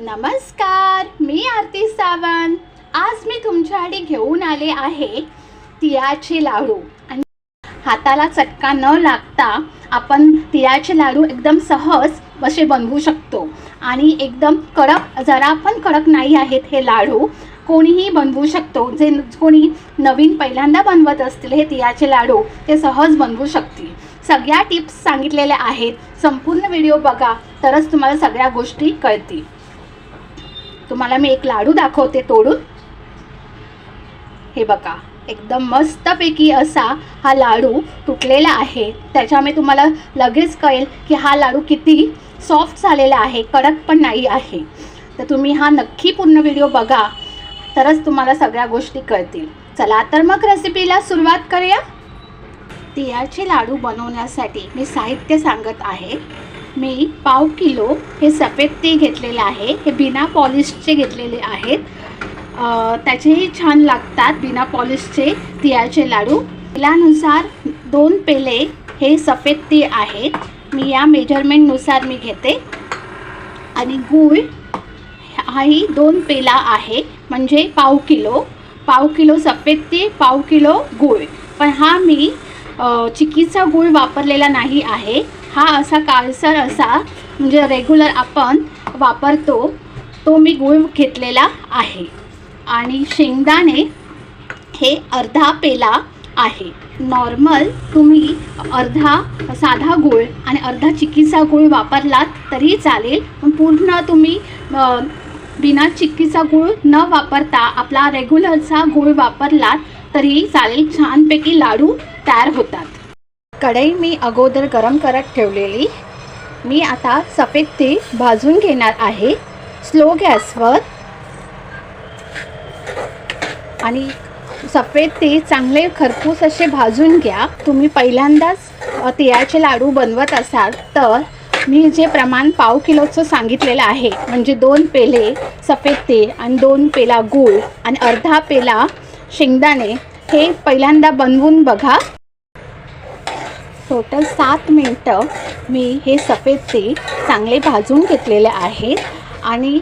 नमस्कार मी आरती सावंत. आज मी तुमच्यासाठी घेऊन आले आहे तिळाचे लाडू. आणि हाताला चटका न लागता आपण तिळाचे लाडू एकदम सहज असे बनवू शकतो. आणि एकदम कडक जरा पण कडक नाही आहेत हे लाडू. कोणीही बनवू शकतो. जे कोणी नवीन पहिल्यांदा बनवत असतील हे तिळाचे लाडू ते सहज बनवू शकतील. सगळ्या टिप्स सांगितलेल्या आहेत. संपूर्ण व्हिडिओ बघा तरच तुम्हाला सगळ्या गोष्टी कळतील. तुम्हाला मी एक लाडू दाखवते तोडून. हे बघा एकदम मस्तपैकी असा हा लाडू तुटलेला आहे. त्याच्यामुळे तुम्हाला लगेच कळेल की हा लाडू किती सॉफ्ट झालेला आहे कडक पण नाही आहे. तर तुम्ही हा नक्की पूर्ण व्हिडिओ बघा तरच तुम्हाला सगळ्या गोष्टी कळतील. चला तर मग रेसिपीला सुरुवात करूया. तिळाचे लाडू बनवण्यासाठी मी साहित्य सांगत आहे. मी पाव किलो हे सफेद ते घेतलेलं आहे. हे बिना पॉलिशचे घेतलेले आहेत. त्याचेही छान लागतात बिना पॉलिशचे तिळाचे लाडू. तेलानुसार दोन पेले हे सफेद तीळ आहेत. मी या मेजरमेंटनुसार मी घेते. आणि गूळ हाही दोन पेला आहे. म्हणजे पाव किलो. पाव किलो सफेद तीळ पाव किलो गूळ. पण हा मी चिकीचा गुळ गूळ वापरलेला नाही आहे. हा असा काळसर असा म्हणजे रेग्युलर आपण वापरतो तो मी गूळ घेतलेला आहे. आणि शेंगदाणे हे अर्धा पेला आहे. नॉर्मल तुम्ही अर्धा साधा गूळ आणि अर्धा चिक्कीचा गूळ वापरलात तरी चालेल पण पूर्ण तुम्ही बिना चिक्कीचा गूळ न वापरता आपला रेग्युलरचा गूळ वापरलात तरी चालेल. छानपैकी लाडू तयार होतात. कढई मी अगोदर गरम करत ठेवलेली. मी आता सफेद ती भाजून घेणार आहे. स्लो गॅसवर आणि सफेद तीळ चांगले खरपूस असे भाजून घ्या. तुम्ही पहिल्यांदाच तिळाचे लाडू बनवत असाल तर मी जे प्रमाण पाव किलोचं सांगितलेलं आहे म्हणजे दोन पेले सफेद तीळ आणि दोन पेला गूळ आणि अर्धा पेला शेंगदाणे हे पहिल्यांदा बनवून बघा. टोटल सात मिनटं मी हे सफेद तीळ चांगले भाजून घेतलेले आहेत. आणि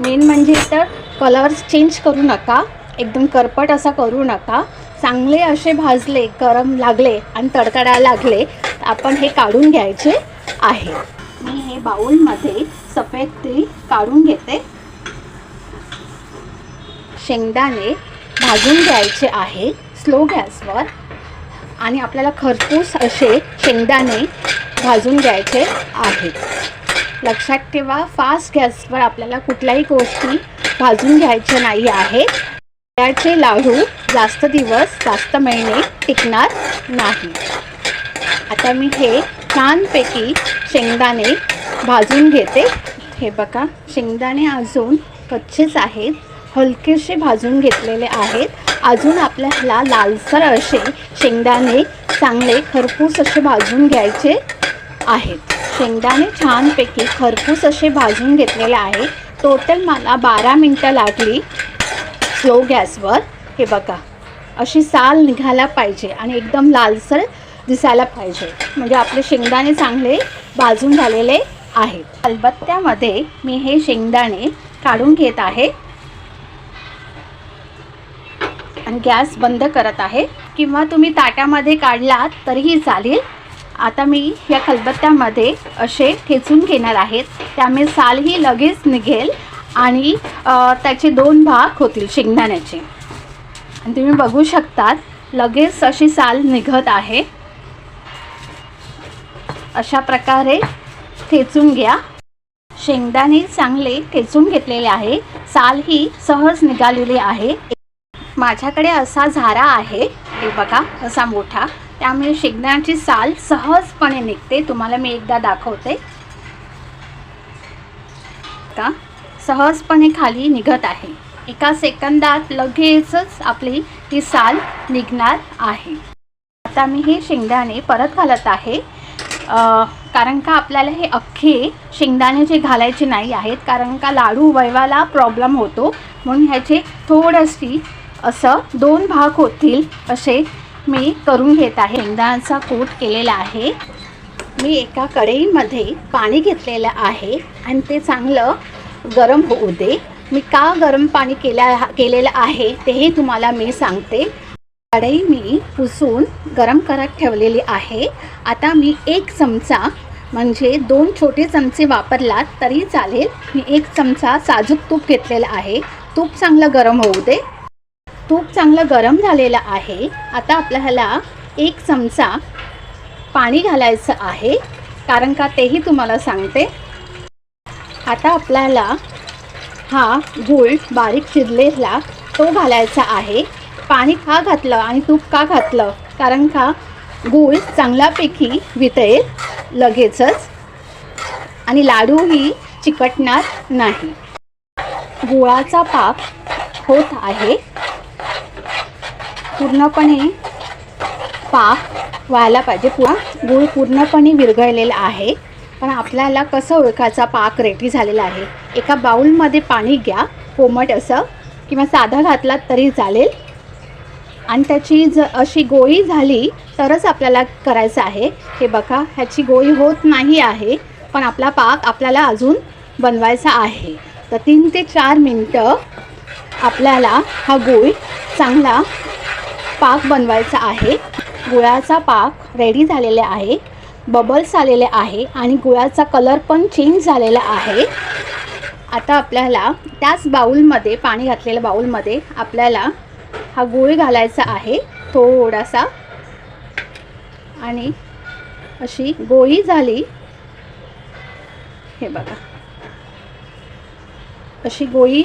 मेन म्हणजे तर कलर्स चेंज करू नका. एकदम करपट असा करू नका. चांगले असे भाजले गरम लागले आणि तडतडायला लागले आपण हे काढून घ्यायचे आहे. मी हे बाऊलमध्ये सफेद तीळ काढून घेते. शेंगदाणे भाजून घ्यायचे आहे. स्लो गॅसवर. आणि आपल्याला खरपूस असे शेंगदाणे भाजून घ्यायचे आहेत. लक्षात ठेवा फास्ट गॅसवर आपल्याला कुठल्याही गोष्टी भाजून घ्यायच्या नाही आहे त्याचे लाडू जास्त दिवस जास्त महिने टिकणार नाही. आता मी हे छानपैकी शेंगदाणे भाजून घेते. हे बघा शेंगदाणे अजून कच्चेच आहेत. हलकेसे भाजून घेतलेले आहेत. अजून आपल्याला लालसर असे शेंगदाणे चांगले खरपूस असे भाजून घ्यायचे आहेत. शेंगदाणे छानपैकी खरपूस असे भाजून घेतलेले आहे. टोटल मला बारा मिनटं लागली स्लो गॅसवर. हे बघा अशी साल निघायला पाहिजे आणि एकदम लालसर दिसायला पाहिजे. म्हणजे आपले शेंगदाणे चांगले भाजून झालेले आहेत. अलबत्त्यामध्ये मी हे शेंगदाणे काढून घेत आहे. आणि गॅस बंद करत आहे. किंवा तुम्ही ताट्यामध्ये काढलात तरीही चालेल. आता मी या खलबत्त्यामध्ये असे ठेचून घेणार आहेत त्यामुळे सालही लगेच निघेल आणि त्याचे दोन भाग होतील शेंगदाण्याचे. आणि तुम्ही बघू शकतात लगेच अशी साल निघत आहे. अशा प्रकारे ठेचून घ्या. शेंगदाणे चांगले ठेचून घेतलेले आहे. साल ही सहज निघालेली आहे. माझ्याकडे असा झारा आहे. हे बघा असा मोठा. त्यामुळे शेंगदाण्याची साल सहजपणे निघते. तुम्हाला मी एकदा दाखवते. का? सहजपणे खाली निघत आहे. एका सेकंदात लगेचच आपली ती साल निघणार आहे. आता मी हे शेंगदाणे परत घालत आहे. कारण का आपल्याला हे अख्खे शेंगदाणे जे घालायचे नाही आहेत कारण का लाडू वळवायला प्रॉब्लेम होतो. म्हणून ह्याचे थोडंशी असं दोन भाग होतील असे मी करून घेत आहे. शेंगदाण्याचा कूट केलेला आहे. मी एका कढईमध्ये पाणी घेतलेलं आहे आणि ते चांगलं गरम होऊ दे. मी का गरम पाणी केल्या केलेलं आहे तेही तुम्हाला मी सांगते. कढई मी पुसून गरम करत ठेवलेली आहे. आता मी एक चमचा म्हणजे दोन छोटे चमचे वापरलात तरी चालेल. मी एक चमचा साजूक तूप घेतलेलं आहे. तूप चांगलं गरम होऊ दे. तूप चांगलं गरम झालेलं आहे. आता आपल्याला एक चमचा पाणी घालायचं आहे कारण का तेही तुम्हाला सांगते. आता आपल्याला हा गूळ बारीक चिरलेला तो घालायचा आहे. पाणी का घातलं आणि तूप का घातलं? कारण का गूळ चांगल्यापैकी वितळेल लगेचच. आणि लाडूही चिकटणार नाही. गुळाचा पाक होत आहे. पूर्णपणे पाक व्हायला पाहिजे. पुरा गूळ पूर्णपणे विरघळलेला आहे. पण आपल्याला कसं ओळखायचा? पाक रेडी झालेला आहे. एका बाऊलमध्ये पाणी घ्या कोमट असं किंवा साधा घातलात तरी चालेल. आणि त्याची ज अशी गोळी झाली तरच आपल्याला करायचं आहे. हे बघा ह्याची गोळी होत नाही आहे पण आपला पाक आपल्याला अजून बनवायचा आहे. तर तीन ते चार मिनटं आपल्याला हा गूळ चांगला पाक बनवायचा आहे. गुळाचा पाक रेडी झालेला आहे. बबल्स आलेले आहे आणि गुळाचा कलर पण चेंज झालेला आहे. आता आपल्याला त्याच बाऊलमध्ये पाणी घातलेल्या बाऊलमध्ये आपल्याला हा गुळ घालायचा आहे. थोडासा. आणि अशी गोळी झाली. हे बघा. अशी गोळी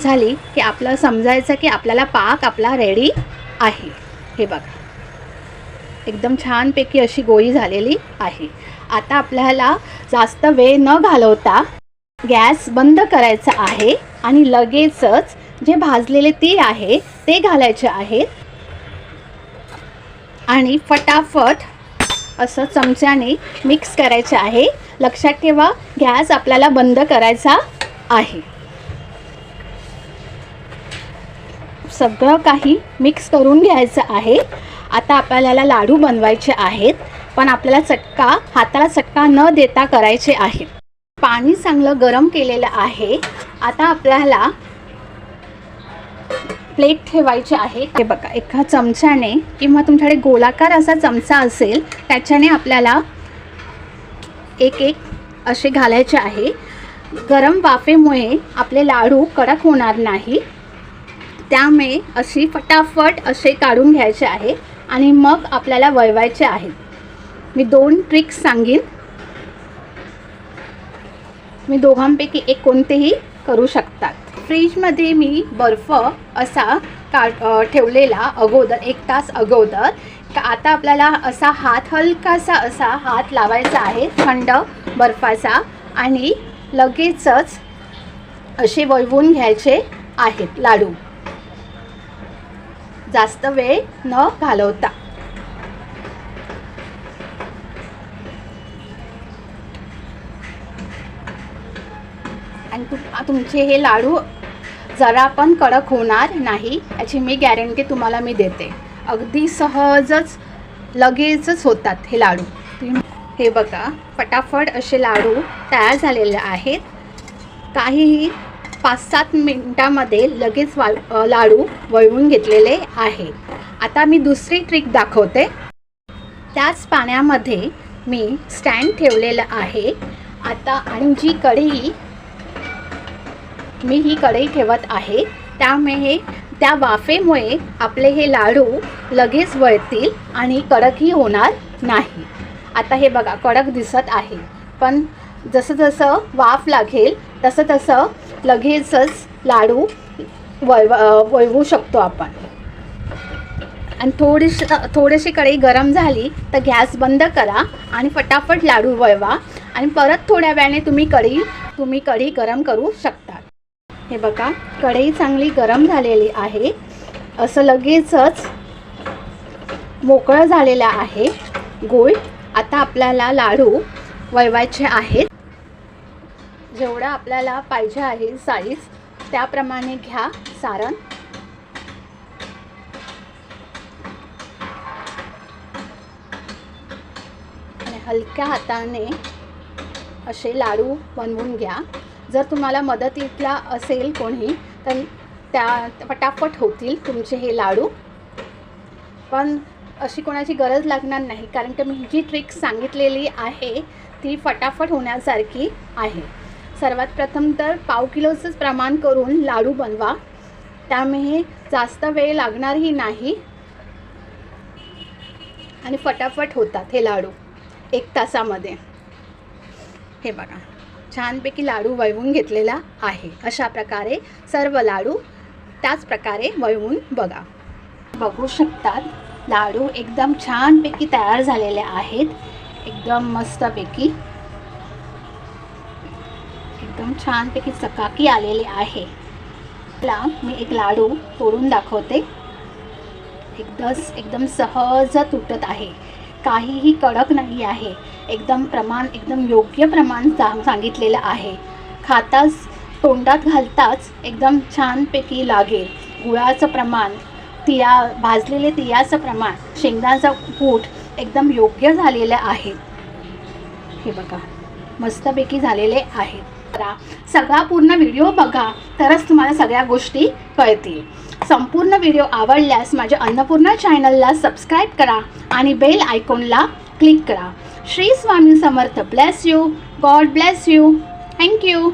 झाली की आपलं समजायचं की आपल्याला पाक आपला रेडी आहे. हे बघा. एकदम छानपैकी अशी गोळी झालेली आहे. आता आपल्याला जास्त वेळ न घालवता गॅस बंद करायचा आहे आणि लगेचच जे भाजलेले तीळ आहे ते घालायचे आहेत आणि फटाफट असं चमच्याने मिक्स करायचे आहे. लक्षात ठेवा गॅस आपल्याला बंद करायचा आहे. सगळं काही मिक्स करून घ्यायचं आहे. आता आपल्याला लाडू बनवायचे आहेत पण आपल्याला चटका हाताला चटका न देता करायचे आहे पाणी चांगलं गरम केलेलं आहे. आता आपल्याला प्लेट ठेवायची आहे हे बघा एका चमच्याने किंवा तुमच्याकडे गोलाकार असा चमचा असेल त्याच्याने आपल्याला एक एक असे घालायचे आहे. गरम वाफेमुळे आपले लाडू कडक होणार नाही. त्यामुळे अशी फटाफट असे काढून घ्यायचे आहे आणि मग आपल्याला वळवायचे आहेत मी दोन ट्रिक्स सांगेन. मी दोघांपैकी एक कोणतेही करू शकतात. फ्रीजमध्ये मी बर्फ असा का ठेवलेला अगोदर एक तास अगोदर. का आता आपल्याला असा हात हलकासा असा हात लावायचा आहे थंड बर्फाचा. आणि लगेचच असे वळवून घ्यायचे आहेत लाडू. जास्त वेळ न घालवता. आणि तु तुमचे हे लाडू जरा पण कडक होणार नाही याची मी गॅरंटी तुम्हाला मी देते. अगदी सहजच लगेचच होतात हे लाडू. तुम्ही- हे बघा फटाफट असे लाडू तयार झालेले आहेत. काहीही पाच सात मिनटामध्ये लगेच वा लाडू वळवून घेतलेले आहे. आता मी दुसरी ट्रिक दाखवते. त्याच पाण्यामध्ये मी स्टँड ठेवलेलं आहे. आता आणि जी कढई मी ही कढई ठेवत आहे त्यामुळे त्या वाफेमुळे आपले हे लाडू लगेच वळतील आणि कडकही होणार नाही. आता हे बघा कडक दिसत आहे. पण जसं जसं वाफ लागेल तसं तसं लगेचच लाडू वळव वळवू शकतो आपण. आणि थोडीशी थोडीशी कढई गरम झाली तर गॅस बंद करा आणि फटाफट लाडू वळवा आणि परत थोड्या वेळाने तुम्ही कढी तुम्ही कढी गरम करू शकता. हे बघा कढई चांगली गरम झालेली आहे. असं लगेचच मोकळं झालेलं आहे. गोळ आता आपल्याला लाडू वळवायचे आहेत. जेवढं आपल्याला पाहिजे आहे साईज त्याप्रमाणे घ्या सारण. हलक्या हाताने असे लाडू बनवून घ्या. जर तुम्हाला मदतीतला असेल कोणी तर त्या पटापट होतील तुमचे हे लाडू. पण अशी कोणाची गरज लागणार नाही कारण की मी जी ट्रिक सांगितलेली आहे ती फटाफट होण्यासारखी आहे. सर्वात प्रथम तर पाव किलोचंच प्रमाण करून लाडू बनवा. त्यामुळे जास्त वेळ लागणारही नाही. आणि फटाफट होतात हे लाडू एक तासामध्ये. हे बघा छानपैकी लाडू वळवून घेतलेला आहे. अशा प्रकारे सर्व लाडू त्याच प्रकारे वळवून बघा. बघू शकतात लाडू एकदम छानपैकी तयार झालेले आहेत. एकदम मस्तपैकी. एकदम छानपैकी चकाकी आलेले आहे. ला मी एक लाडू तोडून दाखवते. एकदम एकदम सहज तुटत आहे. काहीही कडक नाही आहे. एकदम प्रमाण एकदम योग्य प्रमाण सांग सांगितलेलं आहे. खाताच तोंडात घालताच एकदम छानपैकी लागेल. गुळाचं प्रमाण तिया भाजलेले तियाचं प्रमाण शेंगदाचा कूट एकदम योग्य झालेलं आहे. हे बघा मस्तपैकी झालेले आहेत करा. सगळा पूर्ण व्हिडिओ बघा तरच तुम्हाला सगळ्या गोष्टी कळतील. संपूर्ण व्हिडिओ आवडल्यास माझ्या अन्नपूर्णा चॅनलला सबस्क्राईब करा आणि बेल आयकॉनला क्लिक करा. Shri Swami Samarth. Bless you God bless you thank you